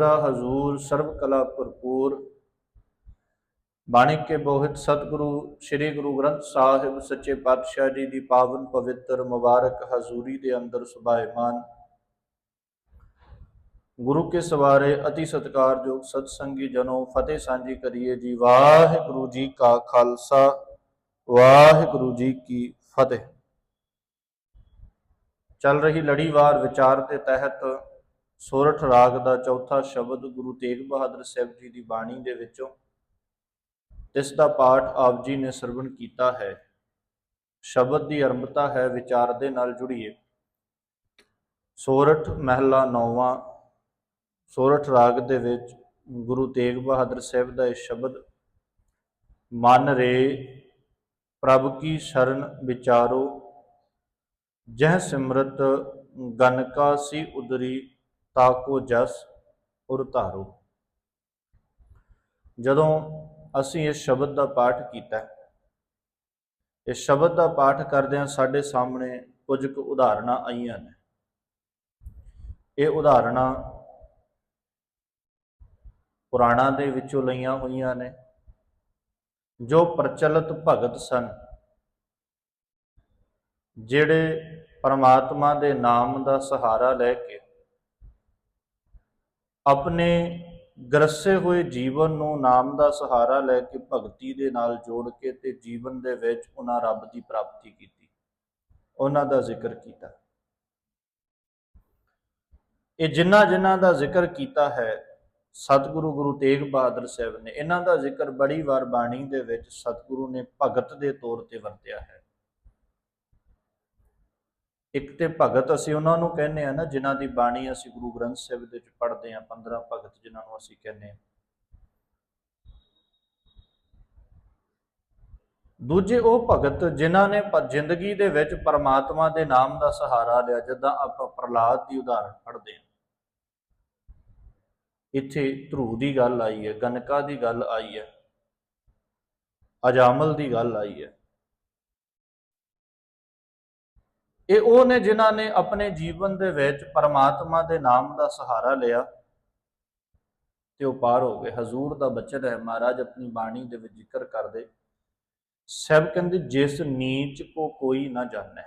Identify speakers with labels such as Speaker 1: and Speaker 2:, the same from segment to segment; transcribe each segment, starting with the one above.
Speaker 1: ਦਾ ਹਜ਼ੂਰ ਸਰਬ ਕਲਾ ਭਰਪੂਰ ਬਾਣਿਕ ਕੇ ਬੋਹਿਤ ਸਤਿਗੁਰੂ, ਸ੍ਰੀ ਗੁਰੂ ਗ੍ਰੰਥ ਸਾਹਿਬ ਸੱਚੇ ਪਾਤਸ਼ਾਹ ਜੀ ਦੀ ਪਾਵਨ ਪਵਿੱਤਰ ਮੁਬਾਰਕ ਹਜ਼ੂਰੀ ਦੇ ਅੰਦਰ ਸੁਭਾਇਮਾਨ। ਗੁਰੂ ਕੇ ਸਵਾਰੇ ਅਤੀ ਸਤਿਕਾਰਯੋਗ ਸਤਸੰਗੀ ਜਨੋ, ਫਤਿਹ ਸਾਂਝੀ ਕਰੀਏ ਜੀ ਵਾਹਿਗੁਰੂ ਜੀ ਕਾ ਖਾਲਸਾ, ਵਾਹਿਗੁਰੂ ਜੀ ਕੀ ਫਤਿਹ। ਚੱਲ ਰਹੀ ਲੜੀਵਾਰ ਵਿਚਾਰ ਦੇ ਤਹਿਤ ਸੋਰਠ ਰਾਗ ਦਾ ਚੌਥਾ ਸ਼ਬਦ ਗੁਰੂ ਤੇਗ ਬਹਾਦਰ ਸਾਹਿਬ ਜੀ ਦੀ ਬਾਣੀ ਦੇ ਵਿੱਚੋਂ ਇਸ ਦਾ ਪਾਠ ਆਪ ਜੀ ਨੇ ਸਰਵਣ ਕੀਤਾ ਹੈ। ਸ਼ਬਦ ਦੀ ਅਰੰਭਤਾ ਹੈ, ਵਿਚਾਰ ਦੇ ਨਾਲ ਜੁੜੀਏ। ਸੋਰਠ ਮਹਿਲਾ ਨੌਵਾਂ, ਸੋਰਠ ਰਾਗ ਦੇ ਵਿੱਚ ਗੁਰੂ ਤੇਗ ਬਹਾਦਰ ਸਾਹਿਬ ਦਾ ਇਹ ਸ਼ਬਦ, ਮਨ ਰੇ ਪ੍ਰਭ ਕੀ ਸ਼ਰਨ ਵਿਚਾਰੋ, ਜਹ ਸਿਮਰਤ ਗਨਕਾ ਸੀ ਉਦਰੀ ਤਾਕੋ ਜਸ ਉਰ ਧਾਰੂ। ਜਦੋਂ ਅਸੀਂ ਇਸ ਸ਼ਬਦ ਦਾ ਪਾਠ ਕੀਤਾ, ਇਸ ਸ਼ਬਦ ਦਾ ਪਾਠ ਕਰਦਿਆਂ ਸਾਡੇ ਸਾਹਮਣੇ ਕੁਝ ਕੁ ਉਦਾਹਰਨਾਂ ਆਈਆਂ ਨੇ। ਇਹ ਉਦਾਹਰਨਾਂ ਪੁਰਾਣਾਂ ਦੇ ਵਿੱਚੋਂ ਲਈਆਂ ਹੋਈਆਂ ਨੇ, ਜੋ ਪ੍ਰਚਲਿਤ ਭਗਤ ਸਨ, ਜਿਹੜੇ ਪਰਮਾਤਮਾ ਦੇ ਨਾਮ ਦਾ ਸਹਾਰਾ ਲੈ ਕੇ ਆਪਣੇ ਗਰਸੇ ਹੋਏ ਜੀਵਨ ਨੂੰ ਨਾਮ ਦਾ ਸਹਾਰਾ ਲੈ ਕੇ ਭਗਤੀ ਦੇ ਨਾਲ ਜੋੜ ਕੇ ਤੇ ਜੀਵਨ ਦੇ ਵਿੱਚ ਉਹਨਾਂ ਰੱਬ ਦੀ ਪ੍ਰਾਪਤੀ ਕੀਤੀ। ਉਹਨਾਂ ਦਾ ਜ਼ਿਕਰ ਕੀਤਾ। ਇਹ ਜਿਨ੍ਹਾਂ ਜਿਨ੍ਹਾਂ ਦਾ ਜ਼ਿਕਰ ਕੀਤਾ ਹੈ, ਸਤਿਗੁਰੂ ਗੁਰੂ ਤੇਗ ਬਹਾਦਰ ਸਾਹਿਬ ਨੇ, ਇਹਨਾਂ ਦਾ ਜ਼ਿਕਰ ਬੜੀ ਵਾਰ ਬਾਣੀ ਦੇ ਵਿੱਚ ਸਤਿਗੁਰੂ ਨੇ ਭਗਤ ਦੇ ਤੌਰ ਤੇ ਵਰਤਿਆ ਹੈ। ਇੱਕ ਤੇ ਭਗਤ ਅਸੀਂ ਉਹਨਾਂ ਨੂੰ ਕਹਿੰਦੇ ਆ ਨਾ, ਜਿਨ੍ਹਾਂ ਦੀ ਬਾਣੀ ਅਸੀਂ ਗੁਰੂ ਗ੍ਰੰਥ ਸਾਹਿਬ ਦੇ ਵਿੱਚ ਪੜ੍ਹਦੇ ਆ 15 ਭਗਤ ਜਿਨ੍ਹਾਂ ਨੂੰ ਅਸੀਂ ਕਹਿੰਦੇ ਆ ਦੂਜੇ ਉਹ ਭਗਤ ਜਿਨ੍ਹਾਂ ਨੇ ਜ਼ਿੰਦਗੀ ਦੇ ਵਿੱਚ ਪਰਮਾਤਮਾ ਦੇ ਨਾਮ ਦਾ ਸਹਾਰਾ ਲਿਆ, ਜਿੱਦਾਂ ਆਪਾਂ ਪ੍ਰਲਾਦ ਦੀ ਉਦਾਹਰਣ ਪੜ੍ਹਦੇ ਹਾਂ। ਇੱਥੇ ਧਰੂ ਦੀ ਗੱਲ ਆਈ ਹੈ, ਗਨਕਾ ਦੀ ਗੱਲ ਆਈ ਹੈ, ਅਜਾਮਲ ਦੀ ਗੱਲ ਆਈ ਹੈ। ਇਹ ਉਹ ਨੇ ਜਿਨ੍ਹਾਂ ਨੇ ਆਪਣੇ ਜੀਵਨ ਦੇ ਵਿੱਚ ਪਰਮਾਤਮਾ ਦੇ ਨਾਮ ਦਾ ਸਹਾਰਾ ਲਿਆ ਤੇ ਉਹ ਪਾਰ ਹੋ ਗਏ। ਹਜ਼ੂਰ ਦਾ ਬਚਨ ਹੈ, ਮਹਾਰਾਜ ਆਪਣੀ ਬਾਣੀ ਦੇ ਵਿੱਚ ਜ਼ਿਕਰ ਕਰਦੇ ਸਭ ਕਹਿੰਦੇ, ਜਿਸ ਨੀਚ ਕੋ ਕੋਈ ਨਾ ਜਾਣੈ,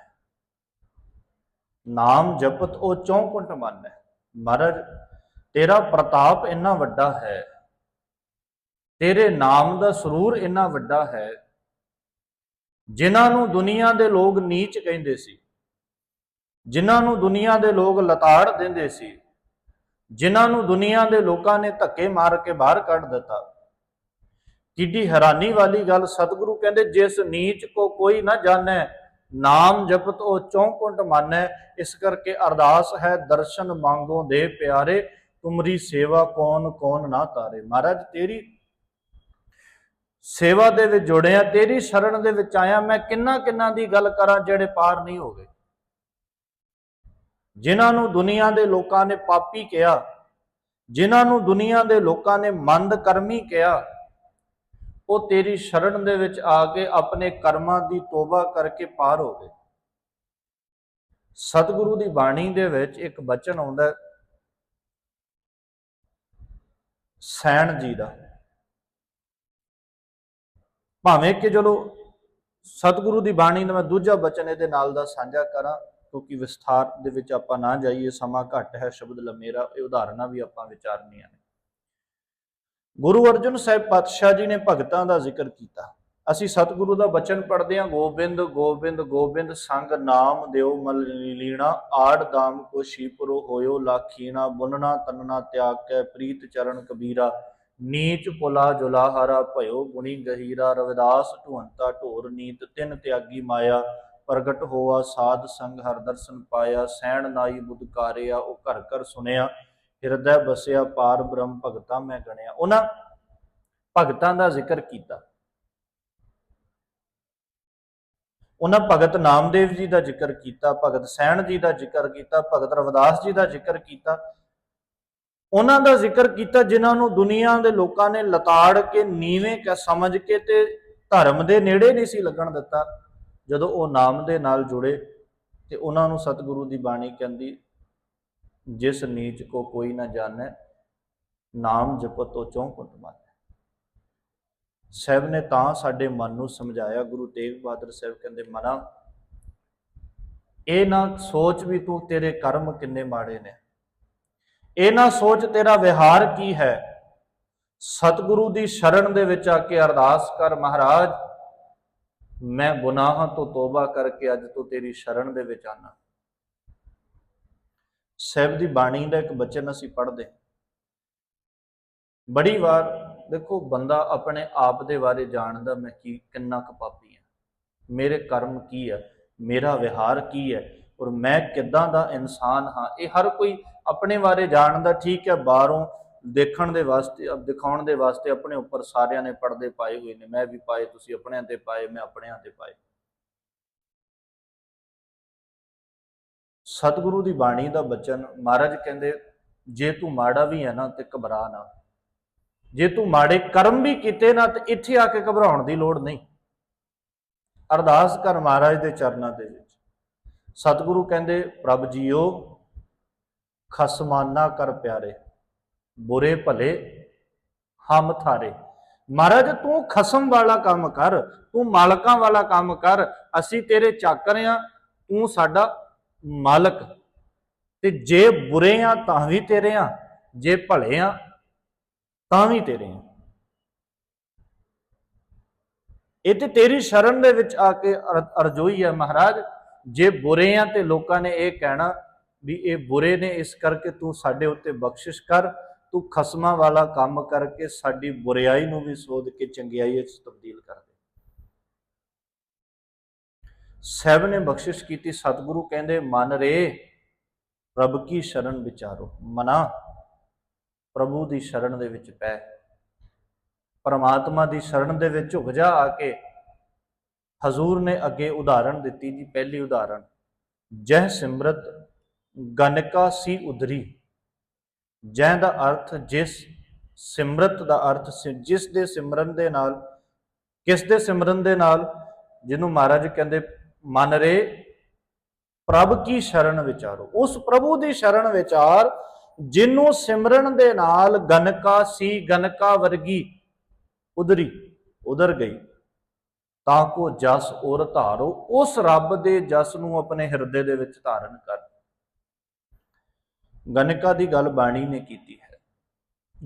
Speaker 1: ਨਾਮ ਜਪਤ ਉਹ ਚੌਂਕੁੰਟ ਮੰਨੈ। ਮਹਾਰਾਜ, ਤੇਰਾ ਪ੍ਰਤਾਪ ਇੰਨਾ ਵੱਡਾ ਹੈ, ਤੇਰੇ ਨਾਮ ਦਾ ਸਰੂਰ ਇੰਨਾ ਵੱਡਾ ਹੈ, ਜਿਨ੍ਹਾਂ ਨੂੰ ਦੁਨੀਆ ਦੇ ਲੋਕ ਨੀਚ ਕਹਿੰਦੇ ਸੀ। ਜਿਨ੍ਹਾਂ ਨੂੰ ਦੁਨੀਆ ਦੇ ਲੋਕ ਲਤਾੜ ਦਿੰਦੇ ਸੀ, ਜਿਨ੍ਹਾਂ ਨੂੰ ਦੁਨੀਆ ਦੇ ਲੋਕਾਂ ਨੇ ਧੱਕੇ ਮਾਰ ਕੇ ਬਾਹਰ ਕੱਢ ਦਿੱਤਾ। ਕਿੱਡੀ ਹੈਰਾਨੀ ਵਾਲੀ ਗੱਲ ਸਤਿਗੁਰੂ ਕਹਿੰਦੇ, ਜਿਸ ਨੀਚ ਕੋ ਕੋਈ ਨਾ ਜਾਣੈ, ਨਾਮ ਜਪਤ ਉਹ ਚੌਂਕੁੰਟ ਮਾਨੈ ਇਸ ਕਰਕੇ ਅਰਦਾਸ ਹੈ, ਦਰਸ਼ਨ ਮੰਗੋ ਦੇ ਪਿਆਰੇ, ਤੁਮਰੀ ਸੇਵਾ ਕੌਣ ਕੌਣ ਨਾ ਤਾਰੇ। ਮਹਾਰਾਜ, ਤੇਰੀ ਸੇਵਾ ਦੇ ਵਿੱਚ ਜੁੜਿਆ, ਤੇਰੀ ਸ਼ਰਨ ਦੇ ਵਿੱਚ ਆਇਆ, ਮੈਂ ਕਿੰਨਾ ਕਿੰਨਾ ਦੀ ਗੱਲ ਕਰਾਂ ਜਿਹੜੇ ਪਾਰ ਨਹੀਂ ਹੋ ਗਏ। ਜਿਨ੍ਹਾਂ ਨੂੰ ਦੁਨੀਆ ਦੇ ਲੋਕਾਂ ਨੇ ਪਾਪੀ ਕਿਹਾ, ਜਿਨ੍ਹਾਂ ਨੂੰ ਦੁਨੀਆ ਦੇ ਲੋਕਾਂ ਨੇ ਮੰਦ ਕਰਮੀ ਕਿਹਾ, ਉਹ ਤੇਰੀ ਸ਼ਰਨ ਦੇ ਵਿੱਚ ਆ ਕੇ ਆਪਣੇ ਕਰਮਾਂ ਦੀ ਤੋਬਾ ਕਰਕੇ ਪਾਰ ਹੋ ਗਏ। ਸਤਿਗੁਰੂ ਦੀ ਬਾਣੀ ਦੇ ਵਿੱਚ ਇੱਕ ਬਚਨ ਆਉਂਦਾ ਹੈ, ਸੈਣ ਜੀ ਦਾ। ਭਾਵੇਂ ਕਿ ਚਲੋ ਸਤਿਗੁਰੂ ਦੀ ਬਾਣੀ ਦਾ ਮੈਂ ਦੂਜਾ ਬਚਨ ਇਹਦੇ ਨਾਲ ਦਾ ਸਾਂਝਾ ਕਰਾਂ ਕਿਉਂਕਿ ਵਿਸਥਾਰ ਦੇ ਵਿੱਚ ਆਪਾਂ ਨਾ ਜਾਈਏ, ਸਮਾਂ ਘੱਟ ਹੈ, ਸ਼ਬਦ ਲੰਮੇਰਾ, ਇਹ ਉਦਾਹਰਨਾਂ ਵੀ ਆਪਾਂ ਵਿਚਾਰਨੀਆਂ ਨੇ। ਗੁਰੂ ਅਰਜਨ ਸਾਹਿਬ ਪਾਤਸ਼ਾਹ ਜੀ ਨੇ ਭਗਤਾਂ ਦਾ ਜ਼ਿਕਰ ਕੀਤਾ। ਅਸੀਂ ਸਤਿਗੁਰੂ ਦਾ ਬਚਨ ਪੜ੍ਹਦੇ ਹਾਂ, ਗੋਬਿੰਦ ਗੋਬਿੰਦ ਗੋਬਿੰਦ, ਸੰਗ ਨਾਮ ਦਿਓ ਮਲ ਲੀਣਾ, ਆੜ ਦਾਮ ਕੋ ਸ਼ੀਪਰੋ ਹੋਇਓ ਲਾਖੀਣਾ ਬੁਨਣਾ ਤਨਣਾ ਤਿਆਗ ਕੈ, ਪ੍ਰੀਤ ਚਰਨ ਕਬੀਰਾ, ਨੀਚ ਪੁਲਾ ਜੁਲਾਹਾਰਾ ਭਇਓ ਗੁਣੀ ਗਹੀਰਾ, ਰਵਿਦਾਸ ਢੁੰਤਾ ਢੋਰ ਨੀਤ ਤਿੰਨ ਤਿਆਗੀ ਮਾਇਆ ਪ੍ਰਗਟ ਹੋਆ, ਸਾਧ ਸੰਗ ਹਰ ਦਰਸ਼ਨ ਪਾਇਆ, ਸੈਣ ਨਾਈ ਬੁਧਕਾਰਿਆ ਉਹ ਘਰ ਘਰ ਸੁਨਿਆ ਹਿਰਦੈ ਬਸਿਆ, ਪਾਰ ਬ੍ਰਹਮ ਭਗਤਾ ਮੈਂ ਗਣਿਆ। ਉਹਨਾਂ ਭਗਤਾਂ ਦਾ ਜ਼ਿਕਰ ਕੀਤਾ। ਉਹਨਾਂ ਭਗਤ ਨਾਮਦੇਵ ਜੀ ਦਾ ਜ਼ਿਕਰ ਕੀਤਾ, ਭਗਤ ਸੈਣ ਜੀ ਦਾ ਜ਼ਿਕਰ ਕੀਤਾ, ਭਗਤ ਰਵਿਦਾਸ ਜੀ ਦਾ ਜ਼ਿਕਰ ਕੀਤਾ। ਉਹਨਾਂ ਦਾ ਜ਼ਿਕਰ ਕੀਤਾ ਜਿਨ੍ਹਾਂ ਨੂੰ ਦੁਨੀਆ ਦੇ ਲੋਕਾਂ ਨੇ ਲਤਾੜ ਕੇ, ਨੀਵੇਂ ਕ ਸਮਝ ਕੇ ਤੇ ਧਰਮ ਦੇ ਨੇੜੇ ਨਹੀਂ ਸੀ ਲੱਗਣ ਦਿੱਤਾ। ਜਦੋਂ ਉਹ ਨਾਮ ਦੇ ਨਾਲ ਜੁੜੇ ਤੇ ਉਹਨਾਂ ਨੂੰ ਸਤਿਗੁਰੂ ਦੀ ਬਾਣੀ ਕਹਿੰਦੀ, ਜਿਸ ਨੀਚ ਕੋ ਕੋਈ ਨਾ ਜਾਣੈ, ਨਾਮ ਜਪਤ ਜਪਤੋ ਚੌਂਕੁੰਟ ਮਨ ਸਾਹਿਬ ਨੇ ਤਾਂ ਸਾਡੇ ਮਨ ਨੂੰ ਸਮਝਾਇਆ, ਗੁਰੂ ਤੇਗ ਬਹਾਦਰ ਸਾਹਿਬ ਕਹਿੰਦੇ, ਮਨਾ, ਇਹ ਨਾ ਸੋਚ ਵੀ ਤੂੰ ਤੇਰੇ ਕਰਮ ਕਿੰਨੇ ਮਾੜੇ ਨੇ। ਇਹ ਨਾ ਸੋਚ ਤੇਰਾ ਵਿਹਾਰ ਕੀ ਹੈ। ਸਤਿਗੁਰੂ ਦੀ ਸ਼ਰਨ ਦੇ ਵਿੱਚ ਆ ਕੇ ਅਰਦਾਸ ਕਰ, ਮਹਾਰਾਜ ਮੈਂ ਗੁਨਾਹਾਂ ਤੋਂ ਤੋਬਾ ਕਰਕੇ ਅੱਜ ਤੋਂ ਤੇਰੀ ਸ਼ਰਨ ਦੇ ਵਿੱਚ ਆਨਾ। ਸਾਹਿਬ ਦੀ ਬਾਣੀ ਦਾ ਇੱਕ ਬਚਨ ਅਸੀਂ ਪੜ੍ਹਦੇ ਬੜੀ ਵਾਰ ਦੇਖੋ ਬੰਦਾ ਆਪਣੇ ਆਪ ਦੇ ਬਾਰੇ ਜਾਣਦਾ ਮੈਂ ਕੀ, ਕਿੰਨਾ ਕੁ ਪਾਪੀ ਹਾਂ। ਮੇਰੇ ਕਰਮ ਕੀ ਹੈ ਮੇਰਾ ਵਿਹਾਰ ਕੀ ਹੈ? ਔਰ ਮੈਂ ਕਿੱਦਾਂ ਦਾ ਇਨਸਾਨ ਹਾਂ? ਇਹ ਹਰ ਕੋਈ ਆਪਣੇ ਬਾਰੇ ਜਾਣਦਾ ਠੀਕ ਹੈ, ਬਾਹਰੋਂ ਦੇਖਣ ਦੇ ਵਾਸਤੇ ਦਿਖਾਉਣ ਦੇ ਵਾਸਤੇ ਆਪਣੇ ਉੱਪਰ ਸਾਰਿਆਂ ਨੇ ਪਰਦੇ ਪਾਏ ਹੋਏ ਨੇ। ਮੈਂ ਵੀ ਪਾਏ, ਤੁਸੀਂ ਆਪਣਿਆਂ ਤੇ ਪਾਏ, ਮੈਂ ਆਪਣਿਆਂ ਤੇ ਪਾਏ। ਸਤਿਗੁਰੂ ਦੀ ਬਾਣੀ ਦਾ ਬਚਨ, ਮਹਾਰਾਜ ਕਹਿੰਦੇ, ਜੇ ਤੂੰ ਮਾੜਾ ਵੀ ਹੈ ਨਾ, ਤੇ ਘਬਰਾ ਨਾ। ਜੇ ਤੂੰ ਮਾੜੇ ਕਰਮ ਵੀ ਕੀਤੇ ਨਾ, ਤੇ ਇੱਥੇ ਆ ਕੇ ਘਬਰਾਉਣ ਦੀ ਲੋੜ ਨਹੀਂ। ਅਰਦਾਸ ਕਰ ਮਹਾਰਾਜ ਦੇ ਚਰਨਾਂ ਦੇ ਵਿੱਚ। ਸਤਿਗੁਰੂ ਕਹਿੰਦੇ, ਪ੍ਰਭ ਜੀਓ, ਖਸਮਾਨਾ ਕਰ ਪਿਆਰੇ। ਬੁਰੇ ਭਲੇ, ਹਮ ਥਾਰੇ। ਮਹਾਰਾਜ, ਤੂੰ ਖਸਮ ਵਾਲਾ ਕੰਮ ਕਰ, ਤੂੰ ਮਾਲਕਾਂ ਵਾਲਾ ਕੰਮ ਕਰ, ਅਸੀਂ ਤੇਰੇ ਚਾਕਰ ਆ ਤੂੰ ਸਾਡਾ ਮਾਲਕ। ਤੇ ਜੇ ਬੁਰੇ ਆ ਤਾਂ ਵੀ ਤੇਰੇ ਆ ਜੇ ਭਲੇ ਆ ਤਾਂ ਵੀ ਤੇਰੇ ਆ ਇਹ ਤੇ ਤੇਰੀ ਸ਼ਰਨ ਦੇ ਵਿੱਚ ਆ ਕੇ ਅਰ- ਅਰਜ਼ੋਈ ਹੈ ਮਹਾਰਾਜ। ਜੇ ਬੁਰੇ ਆ ਤੇ ਲੋਕਾਂ ਨੇ ਇਹ ਕਹਿਣਾ ਵੀ ਇਹ ਬੁਰੇ ਨੇ, ਇਸ ਕਰਕੇ ਤੂੰ ਸਾਡੇ ਉੱਤੇ ਬਖਸ਼ਿਸ਼ ਕਰ। ਤੂੰ ਖਸਮਾਂ ਵਾਲਾ ਕੰਮ ਕਰਕੇ ਸਾਡੀ ਬੁਰਿਆਈ ਨੂੰ ਵੀ ਸੋਧ ਕੇ ਚੰਗਿਆਈ ਵਿੱਚ ਤਬਦੀਲ ਕਰ ਦੇ। ਸਹਿਬ ਨੇ ਬਖਸ਼ਿਸ਼ ਕੀਤੀ, ਸਤਿਗੁਰੂ ਕਹਿੰਦੇ, ਮਨ ਰੇ, ਪ੍ਰਭ ਕੀ ਸ਼ਰਨ ਵਿਚਾਰੋ। ਮਨਾ, ਪ੍ਰਭੂ ਦੀ ਸ਼ਰਨ ਦੇ ਵਿੱਚ ਪੈ। ਪਰਮਾਤਮਾ ਦੀ ਸ਼ਰਨ ਦੇ ਵਿੱਚ ਝੁਕ ਜਾ ਆ ਕੇ। ਹਜ਼ੂਰ ਨੇ ਅੱਗੇ ਉਦਾਹਰਣ ਦਿੱਤੀ ਜੀ, ਪਹਿਲੀ ਉਦਾਹਰਣ। ਜਹ ਸਿਮਰਤ ਗਨਕਾ ਸੀ ਉਦਰੀ ਜੈ ਦਾ ਅਰਥ ਜਿਸ ਸਿਮਰਤ ਦਾ ਅਰਥ ਜਿਸ ਦੇ ਸਿਮਰਨ ਦੇ ਨਾਲ, ਕਿਸ ਦੇ ਸਿਮਰਨ ਦੇ ਨਾਲ, ਜਿਹਨੂੰ ਮਹਾਰਾਜ ਕਹਿੰਦੇ ਮਨ ਰੇ ਪ੍ਰਭ ਕੀ ਸ਼ਰਨ ਵਿਚਾਰੋ। ਉਸ ਪ੍ਰਭੂ ਦੀ ਸ਼ਰਨ ਵਿਚਾਰ ਜਿਹਨੂੰ ਸਿਮਰਨ ਦੇ ਨਾਲ ਗਨਕਾ ਸੀ, ਗਨਕਾ ਵਰਗੀ ਉਧਰੀ, ਉਧਰ ਗਈ। ਤਾਂ ਕੋ ਜਸ ਔਰ ਧਾਰੋ, ਉਸ ਰੱਬ ਦੇ ਜਸ ਨੂੰ ਆਪਣੇ ਹਿਰਦੇ ਦੇ ਵਿੱਚ ਧਾਰਨ ਕਰ ਗਨਕਾ ਦੀ ਗੱਲ ਬਾਣੀ ਨੇ ਕੀਤੀ ਹੈ।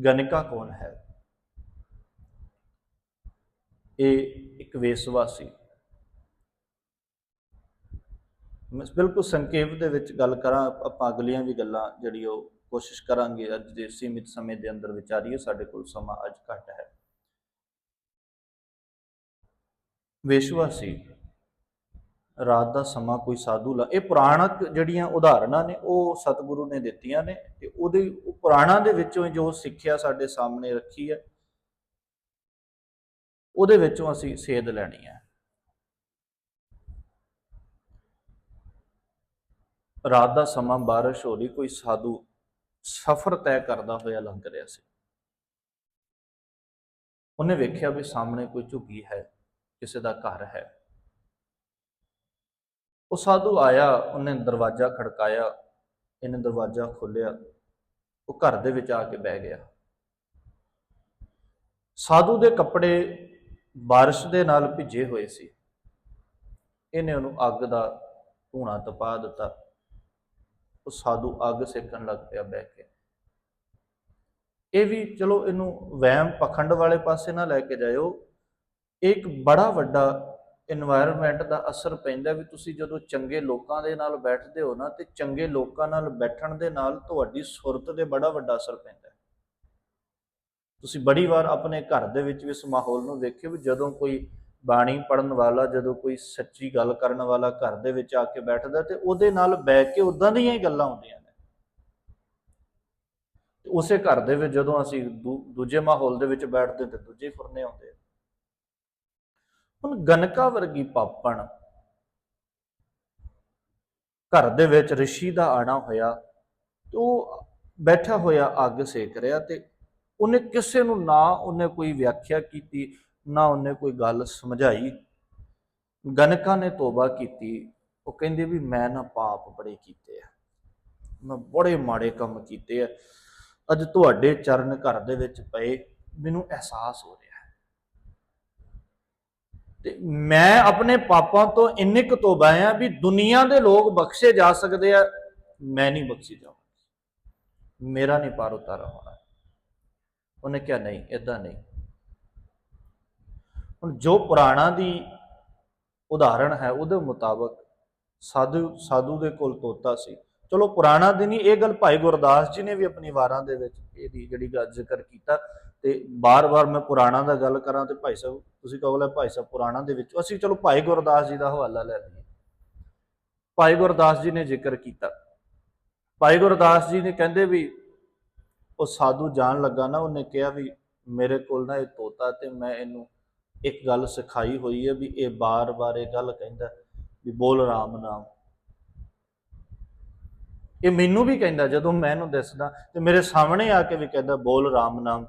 Speaker 1: ਗਨਕਾ ਕੌਣ ਹੈ? ਇਹ ਇੱਕ ਵੇਸਵਾ ਸੀ ਬਿਲਕੁਲ ਸੰਖੇਪ ਦੇ ਵਿੱਚ ਗੱਲ ਕਰਾਂ। ਆਪਾਂ ਅਗਲੀਆਂ ਵੀ ਗੱਲਾਂ ਜਿਹੜੀ ਉਹ ਕੋਸ਼ਿਸ਼ ਕਰਾਂਗੇ। ਅੱਜ ਦੇ ਸੀਮਿਤ ਸਮੇਂ ਦੇ ਅੰਦਰ ਵਿਚਾਰੀਏ, ਸਾਡੇ ਕੋਲ ਸਮਾਂ ਅੱਜ ਘੱਟ ਹੈ। ਵੇਸ਼ਵਾ ਸੀ ਰਾਤ ਦਾ ਸਮਾਂ ਕੋਈ ਸਾਧੂ ਲਾ, ਇਹ ਪੁਰਾਣਕ ਜਿਹੜੀਆਂ ਉਦਾਹਰਨਾਂ ਨੇ, ਉਹ ਸਤਿਗੁਰੂ ਨੇ ਦਿੱਤੀਆਂ ਨੇ ਤੇ ਉਹਦੇ ਉਹ ਪੁਰਾਣਾਂ ਦੇ ਵਿੱਚੋਂ ਜੋ ਸਿੱਖਿਆ ਸਾਡੇ ਸਾਹਮਣੇ ਰੱਖੀ ਹੈ, ਉਹਦੇ ਵਿੱਚੋਂ ਅਸੀਂ ਸੇਧ ਲੈਣੀ ਹੈ। ਰਾਤ ਦਾ ਸਮਾਂ ਬਾਰਿਸ਼ ਹੋ ਰਹੀ, ਕੋਈ ਸਾਧੂ ਸਫ਼ਰ ਤੈਅ ਕਰਦਾ ਹੋਇਆ ਲੰਘ ਰਿਹਾ ਸੀ। ਉਹਨੇ ਵੇਖਿਆ ਵੀ ਸਾਹਮਣੇ ਕੋਈ ਝੁੱਗੀ ਹੈ, ਕਿਸੇ ਦਾ ਘਰ ਹੈ। ਉਹ ਸਾਧੂ ਆਇਆ, ਉਹਨੇ ਦਰਵਾਜ਼ਾ ਖੜਕਾਇਆ, ਇਹਨੇ ਦਰਵਾਜ਼ਾ ਖੋਲ੍ਹਿਆ, ਉਹ ਘਰ ਦੇ ਵਿੱਚ ਆ ਕੇ ਬਹਿ ਗਿਆ। ਸਾਧੂ ਦੇ ਕੱਪੜੇ ਬਾਰਿਸ਼ ਦੇ ਨਾਲ ਭਿੱਜੇ ਹੋਏ ਸੀ। ਇਹਨੇ ਉਹਨੂੰ ਅੱਗ ਦਾ ਧੂਣਾ ਤਪਾ ਦਿੱਤਾ। ਉਹ ਸਾਧੂ ਅੱਗ ਸੇਕਣ ਲੱਗ ਪਿਆ ਬਹਿ ਕੇ। ਇਹ ਵੀ ਚਲੋ ਇਹਨੂੰ ਵਹਿਮ ਪਖੰਡ ਵਾਲੇ ਪਾਸੇ ਨਾ ਲੈ ਕੇ ਜਾਇਓ। ਇਹ ਇੱਕ ਬੜਾ ਵੱਡਾ এনवायरमेंट ਦਾ ਅਸਰ ਪੈਂਦਾ ਵੀ ਤੁਸੀਂ ਜਦੋਂ ਚੰਗੇ ਲੋਕਾਂ ਦੇ ਨਾਲ ਬੈਠਦੇ ਹੋ ਨਾ, ਤੇ ਚੰਗੇ ਲੋਕਾਂ ਨਾਲ ਬੈਠਣ ਦੇ ਨਾਲ ਤੁਹਾਡੀ ਸੁਰਤ ਤੇ ਬੜਾ ਵੱਡਾ ਅਸਰ ਪੈਂਦਾ ਤੁਸੀਂ ਬੜੀ ਵਾਰ ਆਪਣੇ ਘਰ ਦੇ ਵਿੱਚ ਵੀ ਇਸ ਮਾਹੌਲ ਨੂੰ ਵੇਖਿਓ ਵੀ ਜਦੋਂ ਕੋਈ ਬਾਣੀ ਪੜਨ ਵਾਲਾ, ਜਦੋਂ ਕੋਈ ਸੱਚੀ ਗੱਲ ਕਰਨ ਵਾਲਾ ਘਰ ਦੇ ਵਿੱਚ ਆ ਕੇ ਬੈਠਦਾ ਤੇ ਉਹਦੇ ਨਾਲ ਬੈ ਕੇ ਉਦਾਂ ਦੀਆਂ ਹੀ ਗੱਲਾਂ ਹੁੰਦੀਆਂ ਨੇ। ਉਸੇ ਘਰ ਦੇ ਵਿੱਚ ਜਦੋਂ ਅਸੀਂ ਦੂਜੇ ਮਾਹੌਲ ਦੇ ਵਿੱਚ ਬੈਠਦੇ ਤੇ ਦੂਜੇ ਫੁਰਨੇ ਆਉਂਦੇ ਹੁਣ ਗਨਕਾ ਵਰਗੀ ਪਾਪਣ ਘਰ ਦੇ ਵਿੱਚ ਰਿਸ਼ੀ ਦਾ ਆਣਾ ਹੋਇਆ ਤੇ ਉਹ ਬੈਠਾ ਹੋਇਆ ਅੱਗ ਸੇਕ ਰਿਹਾ ਤੇ ਉਹਨੇ ਕਿਸੇ ਨੂੰ ਨਾ ਉਹਨੇ ਕੋਈ ਵਿਆਖਿਆ ਕੀਤੀ, ਨਾ ਉਹਨੇ ਕੋਈ ਗੱਲ ਸਮਝਾਈ। ਗਨਕਾ ਨੇ ਤੋਬਾ ਕੀਤੀ। ਉਹ ਕਹਿੰਦੇ ਵੀ ਮੈਂ ਨਾ ਪਾਪ ਬੜੇ ਕੀਤੇ ਆ। ਮੈਂ ਬੜੇ ਮਾੜੇ ਕੰਮ ਕੀਤੇ ਆ। ਅੱਜ ਤੁਹਾਡੇ ਚਰਨ ਘਰ ਦੇ ਵਿੱਚ ਪਏ, ਮੈਨੂੰ ਅਹਿਸਾਸ ਹੋ ਰਿਹਾ। ਤੇ ਮੈਂ ਆਪਣੇ ਪਾਪਾਂ ਤੋਂ ਇੰਨੇ ਕੁ ਤੋਬਾ ਆ ਵੀ ਦੁਨੀਆ ਦੇ ਲੋਕ ਬਖਸ਼ੇ ਜਾ ਸਕਦੇ ਆ, ਮੈਂ ਨਹੀਂ ਬਖਸ਼ੀ ਜਾਵਾਂ ਮੇਰਾ ਨਹੀਂ ਪਾਰ ਉਤਾਰਾ ਹੋਣਾ। ਉਹਨੇ ਕਿਹਾ, ਨਹੀਂ ਇਦਾਂ ਨਹੀਂ। ਹੁਣ ਜੋ ਪੁਰਾਣਾ ਦੀ ਉਦਾਹਰਣ ਹੈ, ਉਹਦੇ ਮੁਤਾਬਕ ਸਾਧੂ ਸਾਧੂ ਦੇ ਕੋਲ ਤੋਤਾ ਸੀ। ਚਲੋ ਪੁਰਾਣਾ ਦੀ ਨਹੀਂ ਇਹ ਗੱਲ ਭਾਈ ਗੁਰਦਾਸ ਜੀ ਨੇ ਵੀ ਆਪਣੀ ਵਾਰਾਂ ਦੇ ਵਿੱਚ ਇਹਦੀ ਜਿਹੜੀ ਗੱਲ ਜ਼ਿਕਰ ਕੀਤਾ ਤੇ ਬਾਰ-ਬਾਰ ਮੈਂ ਪੁਰਾਣਾ ਦਾ ਗੱਲ ਕਰਾਂ ਤੇ ਭਾਈ ਸਾਹਿਬ, ਤੁਸੀਂ ਕਹੋ ਲੈ ਭਾਈ ਸਾਹਿਬ ਪੁਰਾਣਾ ਦੇ ਵਿੱਚ, ਅਸੀਂ ਚਲੋ ਭਾਈ ਗੁਰਦਾਸ ਜੀ ਦਾ ਹਵਾਲਾ ਲੈ ਲਈਏ। ਭਾਈ ਗੁਰਦਾਸ ਜੀ ਨੇ ਜ਼ਿਕਰ ਕੀਤਾ। ਭਾਈ ਗੁਰਦਾਸ ਜੀ ਨੇ ਕਹਿੰਦੇ ਵੀ ਉਹ ਸਾਧੂ ਜਾਣ ਲੱਗਾ ਨਾ, ਉਹਨੇ ਕਿਹਾ ਵੀ ਮੇਰੇ ਕੋਲ ਨਾ ਇਹ ਤੋਤਾ ਤੇ ਮੈਂ ਇਹਨੂੰ ਇੱਕ ਗੱਲ ਸਿਖਾਈ ਹੋਈ ਹੈ ਵੀ ਇਹ ਬਾਰ-ਬਾਰ ਇਹ ਗੱਲ ਕਹਿੰਦਾ ਵੀ ਬੋਲ ਰਾਮ ਨਾਮ। ਇਹ ਮੈਨੂੰ ਵੀ ਕਹਿੰਦਾ, ਜਦੋਂ ਮੈਂ ਇਹਨੂੰ ਦੱਸਦਾ, ਤੇ ਮੇਰੇ ਸਾਹਮਣੇ ਆ ਕੇ ਵੀ ਕਹਿੰਦਾ, ਬੋਲ ਰਾਮ ਨਾਮ।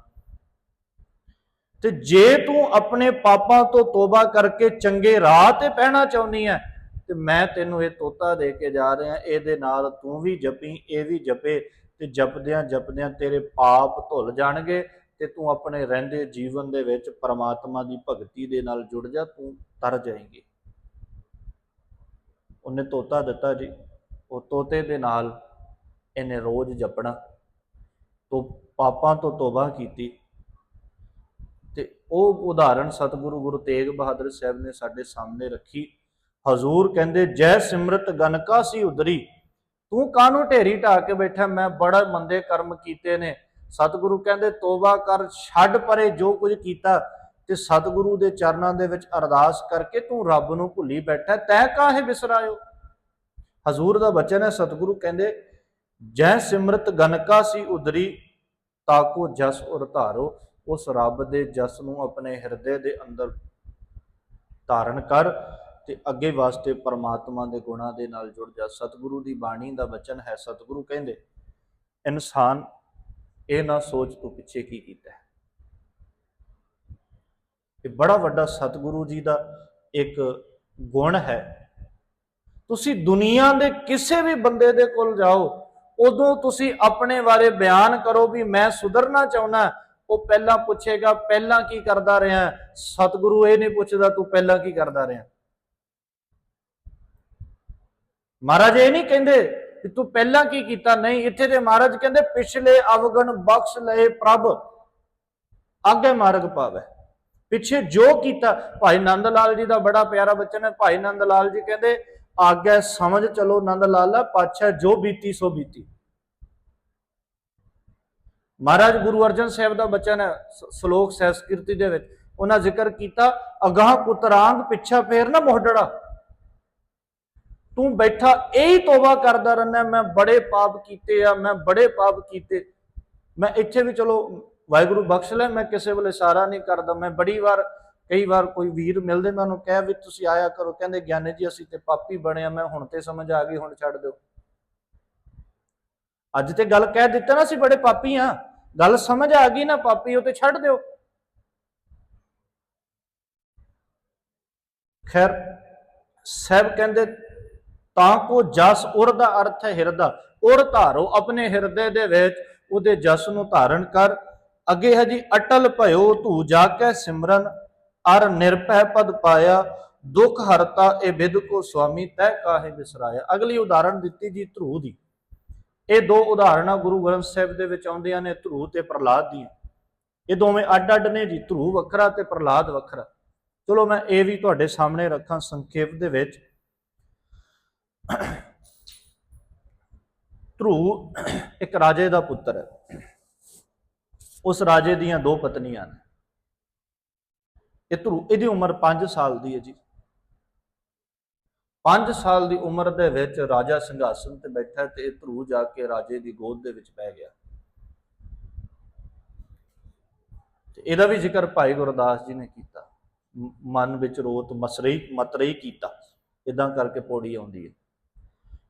Speaker 1: ਤੇ ਜੇ ਤੂੰ ਆਪਣੇ ਪਾਪਾਂ ਤੋਂ ਤੋਬਾ ਕਰਕੇ ਚੰਗੇ ਰਾਹ ਤੇ ਪਹਿਣਾ ਚਾਹੁੰਦੀ ਹੈ ਤੇ ਮੈਂ ਤੈਨੂੰ ਇਹ ਤੋਤਾ ਦੇ ਕੇ ਜਾ ਰਿਹਾ, ਇਹਦੇ ਨਾਲ ਤੂੰ ਵੀ ਜਪੀ, ਇਹ ਵੀ ਜਪੇ, ਤੇ ਜਪਦਿਆਂ ਜਪਦਿਆਂ ਤੇਰੇ ਪਾਪ ਧੁੱਲ ਜਾਣਗੇ, ਤੇ ਤੂੰ ਆਪਣੇ ਰਹਿੰਦੇ ਜੀਵਨ ਦੇ ਵਿੱਚ ਪਰਮਾਤਮਾ ਦੀ ਭਗਤੀ ਦੇ ਨਾਲ ਜੁੜ ਜਾ, ਤੂੰ ਤਰ ਜਾਏਂਗੇ। ਉਹਨੇ ਤੋਤਾ ਦਿੱਤਾ ਜੀ। ਉਹ ਤੋਤੇ ਦੇ ਨਾਲ ਇਹਨੇ ਰੋਜ਼ ਜਪਣਾ। ਤੋਂ ਪਾਪਾਂ ਤੋਂ ਤੋਬਾ ਕੀਤੀ। ਤੇ ਉਹ ਉਦਾਹਰਣ ਸਤਿਗੁਰੂ ਗੁਰੂ ਤੇਗ ਬਹਾਦਰ ਸਾਹਿਬ ਨੇ ਸਾਡੇ ਸਾਹਮਣੇ ਰੱਖੀ। ਹਜ਼ੂਰ ਕਹਿੰਦੇ, ਜੈ ਸਿਮਰਤ ਗਨਕਾ ਸੀ ਉਦਰੀ ਤੂੰ ਕਾਹਨੂੰ ਢੇਰੀ ਢਾ ਕੇ ਬੈਠਾ? ਮੈਂ ਬੜਾ ਮੰਦੇ ਕਰਮ ਕੀਤੇ ਨੇ। ਸਤਿਗੁਰੂ ਕਹਿੰਦੇ, ਤੋਬਾ ਕਰ, ਛੱਡ ਪਰੇ ਜੋ ਕੁਝ ਕੀਤਾ। ਤੇ ਸਤਿਗੁਰੂ ਦੇ ਚਰਨਾਂ ਦੇ ਵਿੱਚ ਅਰਦਾਸ ਕਰਕੇ ਤੂੰ ਰੱਬ ਨੂੰ ਭੁੱਲੀ ਬੈਠਾ। ਤੈ ਕਾਹੇ ਵਿਸਰਾਇਓ ਹਜ਼ੂਰ ਦਾ ਬਚਨ ਹੈ ਸਤਿਗੁਰੂ ਕਹਿੰਦੇ, ਜੈ ਸਿਮਰਤ ਗਨਕਾ ਸੀ ਉਦਰੀ, ਤਾਕੋ ਜਸ ਉਰ ਧਾਰੋ, ਉਸ ਰੱਬ ਦੇ ਜਸ ਨੂੰ ਆਪਣੇ ਹਿਰਦੇ ਦੇ ਅੰਦਰ ਧਾਰਨ ਕਰ ਤੇ ਅੱਗੇ ਵਾਸਤੇ ਪਰਮਾਤਮਾ ਦੇ ਗੁਣਾਂ ਦੇ ਨਾਲ ਜੁੜ ਜਾ। ਸਤਿਗੁਰੂ ਦੀ ਬਾਣੀ ਦਾ ਬਚਨ ਹੈ, ਸਤਿਗੁਰੂ ਕਹਿੰਦੇ, ਇਨਸਾਨ, ਇਹ ਨਾ ਸੋਚ ਤੂੰ ਪਿੱਛੇ ਕੀ ਕੀਤਾ ਹੈ? ਇਹ ਬੜਾ ਵੱਡਾ ਸਤਿਗੁਰੂ ਜੀ ਦਾ ਇੱਕ ਗੁਣ ਹੈ। ਤੁਸੀਂ ਦੁਨੀਆ ਦੇ ਕਿਸੇ ਵੀ ਬੰਦੇ ਦੇ ਕੋਲ ਜਾਓ, ਉਦੋਂ ਤੁਸੀਂ ਆਪਣੇ ਬਾਰੇ ਬਿਆਨ ਕਰੋ ਵੀ ਮੈਂ ਸੁਧਰਨਾ ਚਾਹੁੰਦਾ, ਉਹ ਪਹਿਲਾਂ ਪੁੱਛੇਗਾ, ਪਹਿਲਾਂ ਕੀ ਕਰਦਾ ਰਿਹਾ? ਸਤਿਗੁਰੂ ਇਹ ਨਹੀਂ ਪੁੱਛਦਾ, ਤੂੰ ਪਹਿਲਾਂ ਕੀ ਕਰਦਾ ਰਿਹਾ? ਮਹਾਰਾਜ ਇਹ ਨਹੀਂ ਕਹਿੰਦੇ ਕਿ ਤੂੰ ਪਹਿਲਾਂ ਕੀ ਕੀਤਾ? ਨਹੀਂ, ਇੱਥੇ ਤੇ ਮਹਾਰਾਜ ਕਹਿੰਦੇ, ਪਿਛਲੇ ਅਵਗਣ ਬਖਸ਼ ਲਏ ਪ੍ਰਭ ਅੱਗੇ ਮਾਰਗ ਪਾਵੇ। ਪਿੱਛੇ ਜੋ ਕੀਤਾ, ਭਾਈ ਨੰਦ ਲਾਲ ਜੀ ਦਾ ਬੜਾ ਪਿਆਰਾ ਬਚਨ ਹੈ, ਭਾਈ ਨੰਦ ਲਾਲ ਜੀ ਕਹਿੰਦੇ ਆਗੇ ਸਮਝ ਚਲੋ ਨੰਦ ਲਾਲਾ ਪਾਛਾ ਜੋ ਬੀਤੀ, ਸੋ ਬੀਤੀ। ਮਹਾਰਾਜ ਗੁਰੂ ਅਰਜਨ ਸਾਹਿਬ ਦਾ ਬਚਨ ਹੈ ਸ਼ਲੋਕ ਸੰਸਕ੍ਰਿਤੀ ਦੇ ਵਿੱਚ, ਉਹਨਾਂ ਜ਼ਿਕਰ ਕੀਤਾ, ਅਗਾਹ ਕੁਤਰਾਂਗ ਪਿੱਛਾ ਫੇਰ ਨਾ ਮੋਹੜੜਾ ਤੂੰ ਬੈਠਾ, ਇਹੀ ਤੋਬਾ ਕਰਦਾ ਰਹਿਣਾ ਮੈਂ ਬੜੇ ਪਾਪ ਕੀਤੇ ਆ, ਮੈਂ ਬੜੇ ਪਾਪ ਕੀਤੇ। ਮੈਂ ਇੱਥੇ ਵੀ ਚਲੋ, ਵਾਹਿਗੁਰੂ ਬਖਸ਼ ਲੈ, ਮੈਂ ਕਿਸੇ ਵੇਲੇ ਸਾਰਾ ਨਹੀਂ ਕਰਦਾ, ਮੈਂ ਬੜੀ ਵਾਰ ਕਈ ਵਾਰ ਕੋਈ ਵੀਰ ਮਿਲਦੇ ਮੈਂ ਉਹਨੂੰ ਕਹਿ ਵੀ ਤੁਸੀਂ ਆਇਆ ਕਰੋ, ਕਹਿੰਦੇ ਗਿਆਨੀ ਜੀ ਅਸੀਂ ਤੇ ਪਾਪੀ ਬਣੇ ਆ, ਮੈਂ ਹੁਣ ਤੇ ਸਮਝ ਆ ਗਈ, ਹੁਣ ਛੱਡ ਦਿਓ। ਅੱਜ ਤੇ ਗੱਲ ਕਹਿ ਦਿੱਤਾ ਨਾ, ਅਸੀਂ ਬੜੇ ਪਾਪੀ ਆ। ਗੱਲ ਸਮਝ ਆ ਗਈ ਨਾ ਪਾਪੀ, ਉਹ ਤੇ ਛੱਡ ਦਿਓ। ਖੈਰ, ਸਹਿਬ ਕਹਿੰਦੇ, ਤਾਂ ਕੋ ਜਸ ਉਰ ਦਾ ਅਰਥ ਹੈ ਹਿਰਦਾ। ਉਰ ਧਾਰੋ ਆਪਣੇ ਹਿਰਦੇ ਦੇ ਵਿੱਚ, ਉਹਦੇ ਜਸ ਨੂੰ ਧਾਰਨ ਕਰ। ਅੱਗੇ ਹੈ ਜੀ, ਅਟਲ ਭਇਓ ਧੂ ਜਾ ਕੇ ਸਿਮਰਨ। ਅਰ ਨਿਰਭੈ ਪਦ ਪਾਇਆ, ਦੁਖ ਹਰਤਾ ਇਹ ਵਿਦ ਕੋ ਸੁਆਮੀ ਤੈ ਕਾਹੇ ਬਿਸਰਾਇਆ। ਅਗਲੀ ਉਦਾਹਰਣ ਦਿੱਤੀ ਜੀ ਧਰੂ ਦੀ। ਇਹ ਦੋ ਉਦਾਹਰਣਾਂ ਗੁਰੂ ਗ੍ਰੰਥ ਸਾਹਿਬ ਦੇ ਵਿੱਚ ਆਉਂਦੀਆਂ ਨੇ, ਧਰੂ ਤੇ ਪ੍ਰਹਲਾਦ ਦੀਆਂ। ਇਹ ਦੋਵੇਂ ਅੱਡ-ਅੱਡ ਨੇ ਜੀ, ਧਰੂ ਵੱਖਰਾ ਤੇ ਪ੍ਰਹਲਾਦ ਵੱਖਰਾ। ਚਲੋ ਮੈਂ ਇਹ ਵੀ ਤੁਹਾਡੇ ਸਾਹਮਣੇ ਰੱਖਾਂ ਸੰਖੇਪ ਦੇ ਵਿੱਚ। ਧਰੂ ਇੱਕ ਰਾਜੇ ਦਾ ਪੁੱਤਰ ਹੈ। ਉਸ ਰਾਜੇ ਦੀਆਂ ਦੋ ਪਤਨੀਆਂ ਨੇ। ਇਹ ਧਰੂ, ਇਹਦੀ ਉਮਰ 5 ਸਾਲ ਦੀ ਹੈ ਜੀ। 5 ਸਾਲ ਦੀ ਉਮਰ ਦੇ ਵਿੱਚ ਰਾਜਾ ਸਿੰਘਾਸਨ ਤੇ ਬੈਠਾ ਤੇ ਇਹ ਧਰੂ ਜਾ ਕੇ ਰਾਜੇ ਦੀ ਗੋਦ ਦੇ ਵਿੱਚ ਪੈ ਗਿਆ। ਤੇ ਇਹਦਾ ਵੀ ਜ਼ਿਕਰ ਭਾਈ ਗੁਰਦਾਸ ਜੀ ਨੇ ਕੀਤਾ। ਮਨ ਵਿੱਚ ਰੋਤ ਮਸਰਈ, ਮਤਰਈ ਕੀਤਾ। ਇਦਾਂ ਕਰਕੇ ਪੌੜੀ ਆਉਂਦੀ ਹੈ।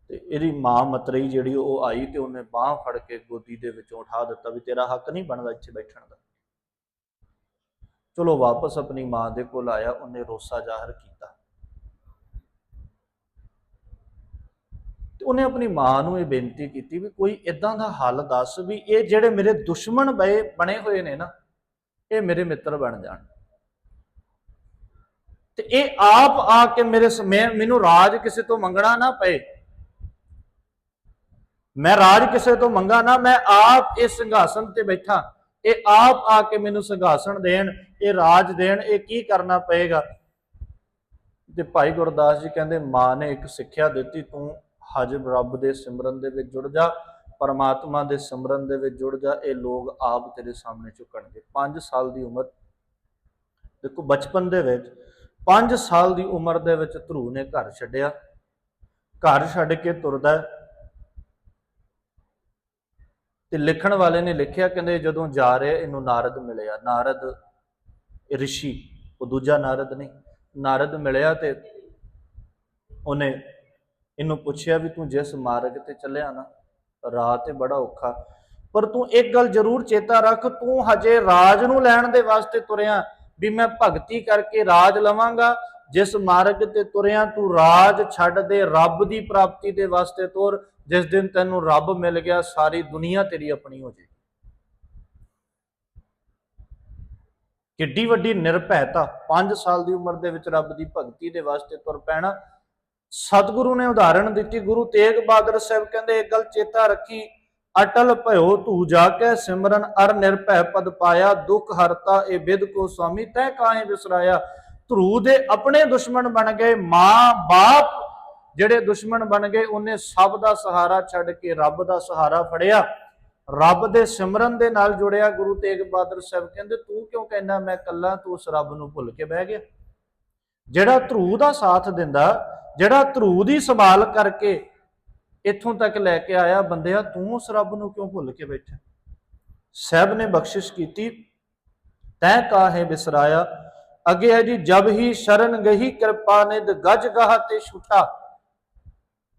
Speaker 1: ਤੇ ਇਹਦੀ ਮਾਂ ਮਤਰਈ ਜਿਹੜੀ ਉਹ ਆਈ ਤੇ ਉਹਨੇ ਬਾਹ ਫੜ ਕੇ ਗੋਦੀ ਦੇ ਵਿੱਚੋਂ ਉਠਾ ਦਿੱਤਾ ਵੀ ਤੇਰਾ ਹੱਕ ਨਹੀਂ ਬਣਦਾ ਇੱਥੇ ਬੈਠਣ ਦਾ। ਚਲੋ ਵਾਪਸ ਆਪਣੀ ਮਾਂ ਦੇ ਕੋਲ ਆਇਆ, ਉਹਨੇ ਰੋਸਾ ਜ਼ਾਹਰ ਕੀਤਾ। ਤੇ ਉਹਨੇ ਆਪਣੀ ਮਾਂ ਨੂੰ ਇਹ ਬੇਨਤੀ ਕੀਤੀ ਵੀ ਕੋਈ ਇਦਾਂ ਦਾ ਹੱਲ ਦੱਸ ਵੀ ਇਹ ਜਿਹੜੇ ਮੇਰੇ ਦੁਸ਼ਮਣ ਬਏ, ਬਣੇ ਹੋਏ ਨੇ ਨਾ, ਇਹ ਮੇਰੇ ਮਿੱਤਰ ਬਣ ਜਾਣ। ਤੇ ਇਹ ਆਪ ਆ ਕੇ ਮੇਰੇ ਸ- ਮੈਨੂੰ ਰਾਜ ਕਿਸੇ ਤੋਂ ਮੰਗਣਾ ਨਾ ਪਏ। ਮੈਂ ਰਾਜ ਕਿਸੇ ਤੋਂ ਮੰਗਾ ਨਾ, ਮੈਂ ਆਪ ਇਸ ਸਿੰਘਾਸਨ ਤੇ ਬੈਠਾ। ਇਹ ਆਪ ਆ ਕੇ ਮੈਨੂੰ ਸਿੰਘਾਸਨ ਦੇਣ, ਇਹ ਰਾਜ ਦੇਣ, ਇਹ ਕੀ ਕਰਨਾ ਪਏਗਾ? ਤੇ ਭਾਈ ਗੁਰਦਾਸ ਜੀ ਕਹਿੰਦੇ, ਮਾਂ ਨੇ ਇੱਕ ਸਿੱਖਿਆ ਦਿੱਤੀ, ਤੂੰ ਹਜਬ ਰੱਬ ਦੇ ਸਿਮਰਨ ਦੇ ਵਿੱਚ ਜੁੜ ਜਾ, ਪਰਮਾਤਮਾ ਦੇ ਸਿਮਰਨ ਦੇ ਵਿੱਚ ਜੁੜ ਜਾ, ਇਹ ਲੋਕ ਆਪ ਤੇਰੇ ਸਾਹਮਣੇ ਝੁਕਣਗੇ। 5 ਸਾਲ ਦੀ ਉਮਰ, ਦੇਖੋ ਬਚਪਨ ਦੇ ਵਿੱਚ 5 ਸਾਲ ਦੀ ਉਮਰ ਦੇ ਵਿੱਚ ਧਰੂ ਨੇ ਘਰ ਛੱਡਿਆ। ਘਰ ਛੱਡ ਕੇ ਤੁਰਦਾ ਤੇ ਲਿਖਣ ਵਾਲੇ ਨੇ ਲਿਖਿਆ, ਕਹਿੰਦੇ ਜਦੋਂ ਜਾ ਰਿਹਾ ਇਹਨੂੰ ਨਾਰਦ ਮਿਲਿਆ। ਨਾਰਦ ਇਹ ਰਿਸ਼ੀ, ਉਹ ਦੂਜਾ ਨਾਰਦ ਨਹੀਂ, ਨਾਰਦ ਮਿਲਿਆ ਤੇ ਉਹਨੇ ਇਹਨੂੰ ਪੁੱਛਿਆ ਵੀ ਤੂੰ ਜਿਸ ਮਾਰਗ ਤੇ ਚੱਲਿਆ ਨਾ, ਰਾਹ ਤੇ ਬੜਾ ਔਖਾ। ਪਰ ਤੂੰ ਇੱਕ ਗੱਲ ਜ਼ਰੂਰ ਚੇਤਾ ਰੱਖ, ਤੂੰ ਹਜੇ ਰਾਜ ਨੂੰ ਲੈਣ ਦੇ ਵਾਸਤੇ ਤੁਰਿਆ, ਵੀ ਮੈਂ ਭਗਤੀ ਕਰਕੇ ਰਾਜ ਲਵਾਂਗਾ ਜਿਸ ਮਾਰਗ ਤੇ ਤੁਰਿਆ ਤੂੰ ਰਾਜ ਛੱਡ ਦੇ, ਰੱਬ ਦੀ ਪ੍ਰਾਪਤੀ ਦੇ ਵਾਸਤੇ ਤੁਰ, ਜਿਸ ਦਿਨ ਤੈਨੂੰ ਰੱਬ ਮਿਲ ਗਿਆ, ਸਾਰੀ ਦੁਨੀਆ ਤੇਰੀ ਆਪਣੀ ਹੋ ਜਾਏਗੀ। ਕਿੱਡੀ ਵੱਡੀ ਨਿਰਭੈਤਾ 5 ਸਾਲ ਦੀ ਉਮਰ ਦੇ ਵਿੱਚ ਰੱਬ ਦੀ ਭਗਤੀ ਦੇ ਵਾਸਤੇ ਤੁਰ ਪੈਣਾ। ਸਤਿਗੁਰੂ ਨੇ ਉਦਾਹਰਣ ਦਿੱਤੀ, ਗੁਰੂ ਤੇਗ ਬਹਾਦਰ ਸਾਹਿਬ ਕਹਿੰਦੇ, ਇੱਕ ਗੱਲ ਚੇਤਾ ਰੱਖੀ, ਅਟਲ ਭਇਓ ਤੂ ਜਾ ਕੇ, ਸਿਮਰਨ ਅਰ ਨਿਰਭੈ ਪਦ ਪਾਇਆ, ਦੁਖ ਹਰਤਾ ਇਹ ਬਿਦ ਕੋ ਸੁਆਮੀ ਤੈ ਕਾਹੇ ਵਿਸਰਾਇਆ ਧਰੂ ਦੇ ਆਪਣੇ ਦੁਸ਼ਮਣ ਬਣ ਗਏ, ਮਾਂ, ਬਾਪ ਜਿਹੜੇ ਦੁਸ਼ਮਣ ਬਣ ਗਏ, ਉਹਨੇ ਸਭ ਦਾ ਸਹਾਰਾ ਛੱਡ ਕੇ ਰੱਬ ਦਾ ਸਹਾਰਾ ਫੜਿਆ। ਰੱਬ ਦੇ ਸਿਮਰਨ ਦੇ ਨਾਲ ਜੁੜਿਆ, ਗੁਰੂ ਤੇਗ ਬਹਾਦਰ ਸਾਹਿਬ ਕਹਿੰਦੇ, ਤੂੰ ਕਿਉਂ ਕਹਿੰਦਾ, ਮੈਂ ਕੱਲਾ ਤੂੰ ਉਸ ਰੱਬ ਨੂੰ ਭੁੱਲ ਕੇ ਬਹਿ ਗਿਆ? ਜਿਹੜਾ ਧਰੂ ਦਾ ਸਾਥ ਦਿੰਦਾ, ਜਿਹੜਾ ਧਰੂ ਦੀ ਸੰਭਾਲ ਕਰਕੇ ਇੱਥੋਂ ਤੱਕ ਲੈ ਕੇ ਆਇਆ, ਬੰਦਿਆ, ਤੂੰ ਉਸ ਰੱਬ ਨੂੰ ਕਿਉਂ ਭੁੱਲ ਕੇ ਬੈਠਾ? ਸਾਹਿਬ ਨੇ ਬਖਸ਼ਿਸ਼ ਕੀਤੀ, ਤੈ ਕਾਹੇ ਬਿਸਰਾਇਆ? ਅੱਗੇ ਹੈ ਜੀ, ਜਬ ਹੀ ਸ਼ਰਨ ਗਹੀ ਕਿਰਪਾ ਨਿਦ ਗਜ ਗਾਹ ਤੇ ਛੁਟਾ।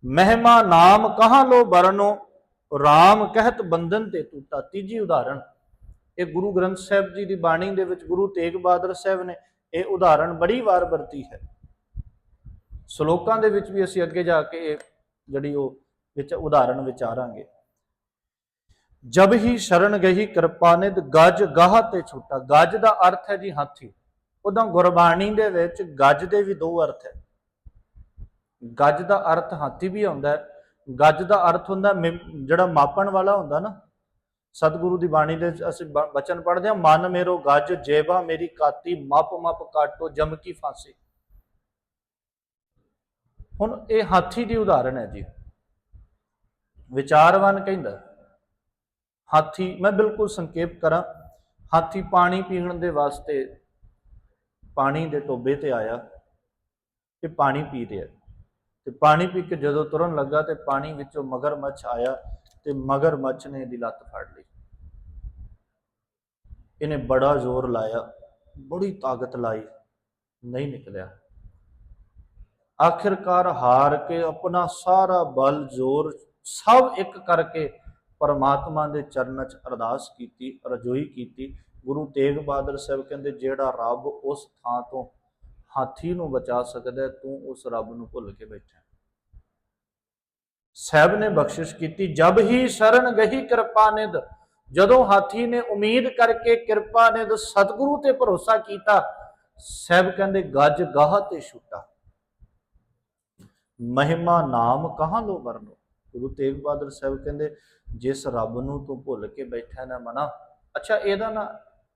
Speaker 1: ਮਹਿਮਾ ਨਾਮ ਕਹਾਂ ਲੋ ਬਰਨੋ RAM ਕਹਿਤ ਬੰਧਨ ਤੇ ਟੂਟਾ ਤੀਜੀ ਉਦਾਹਰਣ, ਇਹ ਗੁਰੂ ਗ੍ਰੰਥ ਸਾਹਿਬ ਜੀ ਦੀ ਬਾਣੀ ਦੇ ਵਿੱਚ ਗੁਰੂ ਤੇਗ ਬਹਾਦਰ ਸਾਹਿਬ ਨੇ ਇਹ ਉਦਾਹਰਣ ਬੜੀ ਵਾਰ ਵਰਤੀ ਹੈ। ਸ਼ਲੋਕਾਂ ਦੇ ਵਿੱਚ ਵੀ ਅਸੀਂ ਅੱਗੇ ਜਾ ਕੇ ਇਹ ਜਿਹੜੀ ਉਹ ਵਿੱਚ ਉਦਾਹਰਣ ਵਿਚਾਰਾਂਗੇ। ਜਬ ਹੀ ਸ਼ਰਨ ਗਈ ਕਿਰਪਾਨਿਤ ਗਜ ਗਾਹ ਤੇ ਛੁੱਟਾ। ਗਜ ਦਾ ਅਰਥ ਹੈ ਜੀ ਹਾਥੀ। ਉਦਾਂ ਗੁਰਬਾਣੀ ਦੇ ਵਿੱਚ ਗੱਜ ਦੇ ਵੀ ਦੋ ਅਰਥ ਹੈ। ਗੱਜ ਦਾ ਅਰਥ ਹਾਥੀ ਵੀ ਆਉਂਦਾ ਹੈ। ਗੱਜ ਦਾ ਅਰਥ ਹੁੰਦਾ ਮਿ- ਜਿਹੜਾ ਮਾਪਣ ਵਾਲਾ ਹੁੰਦਾ ਨਾ, ਸਤਿਗੁਰੂ ਦੀ ਬਾਣੀ ਦੇ ਅਸੀਂ ਬ- ਬਚਨ ਪੜ੍ਹਦੇ ਹਾਂ, ਮਨ ਮੇਰੋ ਗੱਜ ਜੇਬਾ ਮੇਰੀ ਕਾਤੀ, ਮਪ ਮਪ ਕਾਟੋ, ਜਮ ਕੀ ਫਾਂਸੀ। ਹੁਣ ਇਹ ਹਾਥੀ ਦੀ ਉਦਾਹਰਣ ਹੈ ਜੀ। ਵਿਚਾਰਵਾਨ ਕਹਿੰਦਾ, ਹਾਥੀ ਮੈਂ ਬਿਲਕੁਲ ਸੰਖੇਪ ਕਰਾਂ, ਹਾਥੀ ਪਾਣੀ ਪੀਣ ਦੇ ਵਾਸਤੇ ਪਾਣੀ ਦੇ ਟੋਬੇ ਤੇ ਆਇਆ ਤੇ ਪਾਣੀ ਪੀ ਰਿਹਾ ਤੇ ਪਾਣੀ ਪੀ ਕੇ ਜਦੋਂ ਤੁਰਨ ਲੱਗਾ ਤੇ ਪਾਣੀ ਵਿੱਚੋਂ ਮਗਰਮੱਛ ਆਇਆ ਤੇ ਮਗਰਮੱਛ ਨੇ ਇਹਦੀ ਲੱਤ ਫੜ ਲਈ। ਇਹਨੇ ਬੜਾ ਜ਼ੋਰ ਲਾਇਆ, ਬੜੀ ਤਾਕਤ ਲਾਈ, ਨਹੀਂ ਨਿਕਲਿਆ। ਆਖਿਰਕਾਰ ਹਾਰ ਕੇ ਆਪਣਾ ਸਾਰਾ ਬਲ, ਜ਼ੋਰ ਸਭ ਇੱਕ ਕਰਕੇ ਪਰਮਾਤਮਾ ਦੇ ਚਰਨਾਂ 'ਚ ਅਰਦਾਸ ਕੀਤੀ, ਰਜੋਈ ਕੀਤੀ ਗੁਰੂ ਤੇਗ ਬਹਾਦਰ ਸਾਹਿਬ ਕਹਿੰਦੇ, ਜਿਹੜਾ ਰੱਬ ਉਸ ਥਾਂ ਤੋਂ ਹਾਥੀ ਨੂੰ ਬਚਾ ਸਕਦਾ ਤੂੰ ਉਸ ਰੱਬ ਨੂੰ ਭੁੱਲ ਕੇ ਬੈਠਾ ਹੈ। ਸਾਹਿਬ ਨੇ ਬਖਸ਼ਿਸ਼ ਕੀਤੀ, ਜਬ ਹੀ ਸ਼ਰਨ ਗਹੀ ਕਿਰਪਾ ਨਿਧ, ਜਦੋਂ ਹਾਥੀ ਨੇ ਉਮੀਦ ਕਰਕੇ ਕਿਰਪਾ ਨਿਧ ਸਤਿਗੁਰੂ ਤੇ ਭਰੋਸਾ ਕੀਤਾ, ਸਾਹਿਬ ਕਹਿੰਦੇ, ਗੱਜ ਗਾਹ ਤੇ ਛੁੱਟਾ। ਮਹਿਮਾ ਨਾਮ ਕਹਾਂ ਲੋ ਵਰਨੋ? ਗੁਰੂ ਤੇਗ ਬਹਾਦਰ ਸਾਹਿਬ ਕਹਿੰਦੇ, ਜਿਸ ਰੱਬ ਨੂੰ ਤੂੰ ਭੁੱਲ ਕੇ ਬੈਠਾ ਨਾ ਮਨਾ। ਅੱਛਾ, ਇਹਦਾ ਨਾ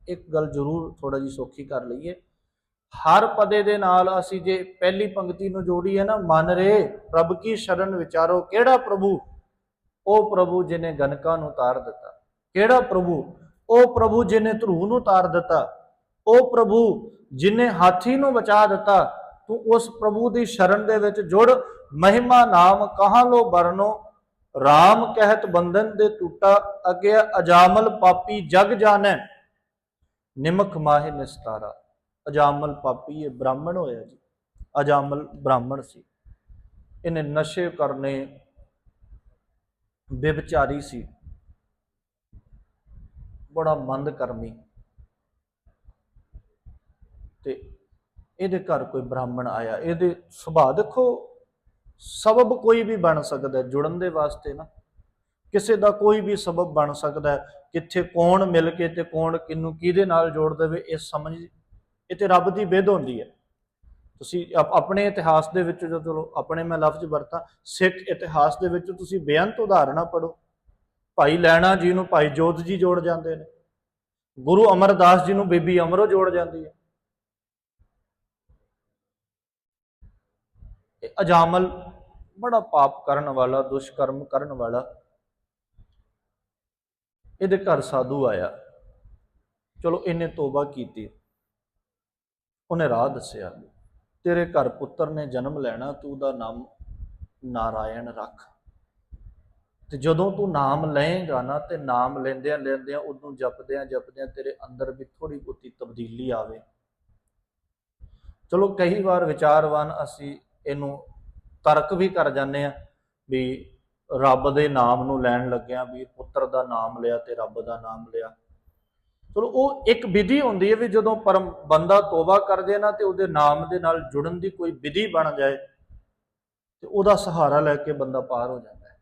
Speaker 1: ਇੱਕ ਗੱਲ ਜ਼ਰੂਰ ਥੋੜਾ ਜੀ ਸੌਖੀ ਕਰ ਲਈਏ। ਹਰ ਪਦੇ ਦੇ ਨਾਲ ਅਸੀਂ ਜੇ ਪਹਿਲੀ ਪੰਕਤੀ ਨੂੰ ਜੋੜੀਏ ਨਾ, ਮਨ ਰੇ ਪ੍ਰਭ ਕੀ ਸ਼ਰਨ ਵਿਚਾਰੋ, ਕਿਹੜਾ ਪ੍ਰਭੂ? ਉਹ ਪ੍ਰਭੂ ਜਿਨੇ ਗਨਕਾਂ ਨੂੰ ਤਾਰ ਦਿੱਤਾ। ਕਿਹੜਾ ਪ੍ਰਭੂ? ਉਹ ਪ੍ਰਭੂ ਜਿਨੇ ਧਰੂ ਨੂੰ ਤਾਰ ਦਿੱਤਾ। ਉਹ ਪ੍ਰਭੂ ਜਿਨੇ ਹਾਥੀ ਨੂੰ ਬਚਾ ਦਿੱਤਾ। ਤੂੰ ਉਸ ਪ੍ਰਭੂ ਦੀ ਸ਼ਰਨ ਦੇ ਵਿੱਚ ਜੁੜ। ਮਹਿਮਾ ਨਾਮ ਕਹਾਂ ਲੋ ਬਰਨੋ RAM ਕਹਿਤ ਬੰਧਨ ਦੇ ਟੂਟਾ। ਅਗੇ ਅਜਾਮਲ ਪਾਪੀ ਜਗ ਜਾਣੈ। ਨਿਮਕ ਮਾਹਿ ਨਿਸਤਾਰਾ, ਅਜਾਮਲ ਪਾਪੀ ਇਹ ਬ੍ਰਾਹਮਣ ਹੋਇਆ ਜੀ, ਅਜਾਮਲ ਬ੍ਰਾਹਮਣ ਸੀ। ਇਹਨੇ ਨਸ਼ੇ ਕਰਨੇ ਬੇਵਿਚਾਰੀ ਸੀ। ਬੜਾ ਮੰਦ ਕਰਮੀ। ਤੇ ਇਹਦੇ ਘਰ ਕੋਈ ਬ੍ਰਾਹਮਣ ਆਇਆ। ਇਹਦੇ ਸੁਭਾਅ ਦੇਖੋ, ਸਬਬ ਕੋਈ ਵੀ ਬਣ ਸਕਦਾ ਜੁੜਨ ਦੇ ਵਾਸਤੇ ਨਾ। ਕਿਸੇ ਦਾ ਕੋਈ ਵੀ ਸਬਬ ਬਣ ਸਕਦਾ ਕਿੱਥੇ ਕੌਣ ਮਿਲ ਕੇ ਤੇ ਕੌਣ ਕਿਹਨੂੰ ਕਿਹਦੇ ਨਾਲ ਜੋੜ ਦੇਵੇ, ਇਹ ਸਮਝ, ਇਹ ਤੇ ਰੱਬ ਦੀ ਵਿਧ ਹੁੰਦੀ ਹੈ। ਤੁਸੀਂ ਆਪਣੇ ਇਤਿਹਾਸ ਦੇ ਵਿੱਚ ਜੋ ਚਲੋ, ਆਪਣੇ ਮੈਂ ਲਫ਼ਜ਼ ਵਰਤਾਂ, ਸਿੱਖ ਇਤਿਹਾਸ ਦੇ ਵਿੱਚ ਤੁਸੀਂ ਬੇਅੰਤ ਉਦਾਹਰਨਾਂ ਪੜੋ ਭਾਈ ਲੈਣਾ ਜੀ ਨੂੰ ਭਾਈ ਜੋਤ ਜੀ ਜੋੜ ਜਾਂਦੇ ਨੇ। ਗੁਰੂ ਅਮਰਦਾਸ ਜੀ ਨੂੰ ਬੀਬੀ ਅਮਰੋ ਜੋੜ ਜਾਂਦੀ ਹੈ। ਇਹ ਅਜਾਮਲ ਬੜਾ ਪਾਪ ਕਰਨ ਵਾਲਾ, ਦੁਸ਼ਕਰਮ ਕਰਨ ਵਾਲਾ ਇਹਦੇ ਘਰ ਸਾਧੂ ਆਇਆ। ਚਲੋ ਇਹਨੇ ਤੋਬਾ ਕੀਤੀ। ਉਹਨੇ ਰਾਹ ਦੱਸਿਆ, ਤੇਰੇ ਘਰ ਪੁੱਤਰ ਨੇ ਜਨਮ ਲੈਣਾ, ਤੂੰ ਉਹਦਾ ਨਾਮ ਨਾਰਾਇਣ ਰੱਖ। ਤੇ ਜਦੋਂ ਤੂੰ ਨਾਮ ਲਏਗਾ ਨਾ, ਤੇ ਨਾਮ ਲੈਂਦਿਆਂ ਲੈਂਦਿਆਂ ਉਹਨੂੰ ਜਪਦਿਆਂ ਜਪਦਿਆਂ ਤੇਰੇ ਅੰਦਰ ਵੀ ਥੋੜੀ ਬਹੁਤੀ ਤਬਦੀਲੀ ਆਵੇ। ਚਲੋ ਕਈ ਵਾਰ ਵਿਚਾਰਵਾਨ ਅਸੀਂ ਇਹਨੂੰ ਤਰਕ ਵੀ ਕਰ ਜਾਂਦੇ ਆ ਵੀ ਰੱਬ ਦੇ ਨਾਮ ਨੂੰ ਲੈਣ ਲੱਗਿਆ ਵੀ ਪੁੱਤਰ ਦਾ ਨਾਮ ਲਿਆ ਤੇ ਰੱਬ ਦਾ ਨਾਮ ਲਿਆ। ਚਲੋ ਉਹ ਇੱਕ ਵਿਧੀ ਹੁੰਦੀ ਹੈ ਵੀ ਜਦੋਂ ਪਰਮ ਬੰਦਾ ਤੋਬਾ ਕਰ ਜੇ ਨਾ ਤੇ ਉਹਦੇ ਨਾਮ ਦੇ ਨਾਲ ਜੁੜਨ ਦੀ ਕੋਈ ਵਿਧੀ ਬਣ ਜਾਏ ਤੇ ਉਹਦਾ ਸਹਾਰਾ ਲੈ ਕੇ ਬੰਦਾ ਪਾਰ ਹੋ ਜਾਂਦਾ ਹੈ।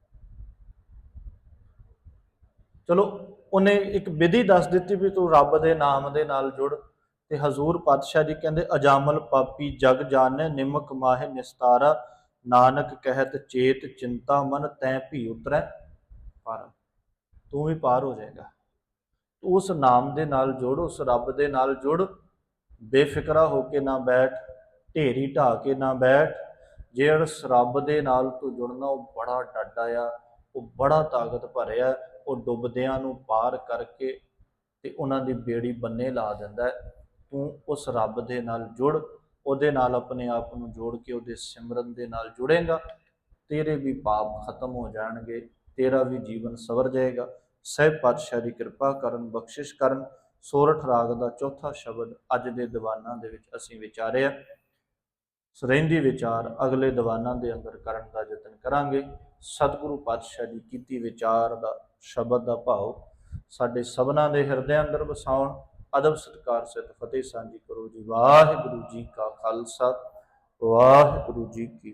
Speaker 1: ਚਲੋ ਉਹਨੇ ਇੱਕ ਵਿਧੀ ਦੱਸ ਦਿੱਤੀ ਵੀ ਤੂੰ ਰੱਬ ਦੇ ਨਾਮ ਦੇ ਨਾਲ ਜੁੜ ਤੇ ਹਜ਼ੂਰ ਪਾਤਸ਼ਾਹ ਜੀ ਕਹਿੰਦੇ, ਅਜਾਮਲ ਪਾਪੀ ਜਗ ਜਾਣੈ, ਨਿਮਕ ਮਾਹਿ ਨਿਸਤਾਰਾ ਨਾਨਕ ਕਹਿਤ ਚੇਤ ਚਿੰਤਾ ਮਨ ਤੈ ਭੀ ਉਤਰੈ, ਪਰ ਤੂੰ ਵੀ ਪਾਰ ਹੋ ਜਾਏਗਾ। ਉਸ ਨਾਮ ਦੇ ਨਾਲ ਜੁੜ, ਉਸ ਰੱਬ ਦੇ ਨਾਲ ਜੁੜ, ਬੇਫਿਕਰਾ ਹੋ ਕੇ ਨਾ ਬੈਠ, ਢੇਰੀ ਢਾ ਕੇ ਨਾ ਬੈਠ। ਜਿਹੜਾ ਉਸ ਰੱਬ ਦੇ ਨਾਲ ਤੂੰ ਜੁੜਨਾ, ਉਹ ਬੜਾ ਡਾਡਾ ਆ ਉਹ ਬੜਾ ਤਾਕਤ ਭਰਿਆ, ਉਹ ਡੁੱਬਦਿਆਂ ਨੂੰ ਪਾਰ ਕਰਕੇ ਤੇ ਉਹਨਾਂ ਦੀ ਬੇੜੀ ਬੰਨੇ ਲਾ ਦਿੰਦਾ ਤੂੰ ਉਸ ਰੱਬ ਦੇ ਨਾਲ ਜੁੜ ਉਹਦੇ ਨਾਲ ਆਪਣੇ ਆਪ ਨੂੰ ਜੋੜ ਕੇ ਉਹਦੇ ਸਿਮਰਨ ਦੇ ਨਾਲ ਜੁੜੇਗਾ। ਤੇਰੇ ਵੀ ਪਾਪ ਖਤਮ ਹੋ ਜਾਣਗੇ, ਤੇਰਾ ਵੀ ਜੀਵਨ ਸਵਰ ਜਾਏਗਾ। ਸਹਿਬ ਪਾਤਸ਼ਾਹ ਦੀ ਕਿਰਪਾ ਕਰਨ, ਬਖਸ਼ਿਸ਼ ਕਰਨ। ਸੋਰਠ ਰਾਗ ਦਾ ਚੌਥਾ ਸ਼ਬਦ ਅੱਜ ਦੇ ਦੀਵਾਨਾਂ ਦੇ ਵਿੱਚ ਅਸੀਂ ਵਿਚਾਰਿਆ। ਸਰੈਂਦੀ ਵਿਚਾਰ ਅਗਲੇ ਦੀਵਾਨਾਂ ਦੇ ਅੰਦਰ ਕਰਨ ਦਾ ਯਤਨ ਕਰਾਂਗੇ। ਸਤਿਗੁਰੂ ਪਾਤਸ਼ਾਹ ਦੀ ਕੀਤੀ ਵਿਚਾਰ ਦਾ ਸ਼ਬਦ ਦਾ ਭਾਵ ਸਾਡੇ ਸਭਨਾਂ ਦੇ ਹਿਰਦਿਆਂ ਅੰਦਰ ਵਸਾਉਣ ਅਦਬ ਸਤਕਾਰ ਸਹਿਤ ਫਤਿਹ ਸਾਂਝੀ ਕਰੋ ਜੀ। ਵਾਹਿਗੁਰੂ ਜੀ ਕਾ ਖਾਲਸਾ ਵਾਹਿਗੁਰੂ ਜੀ ਕੀ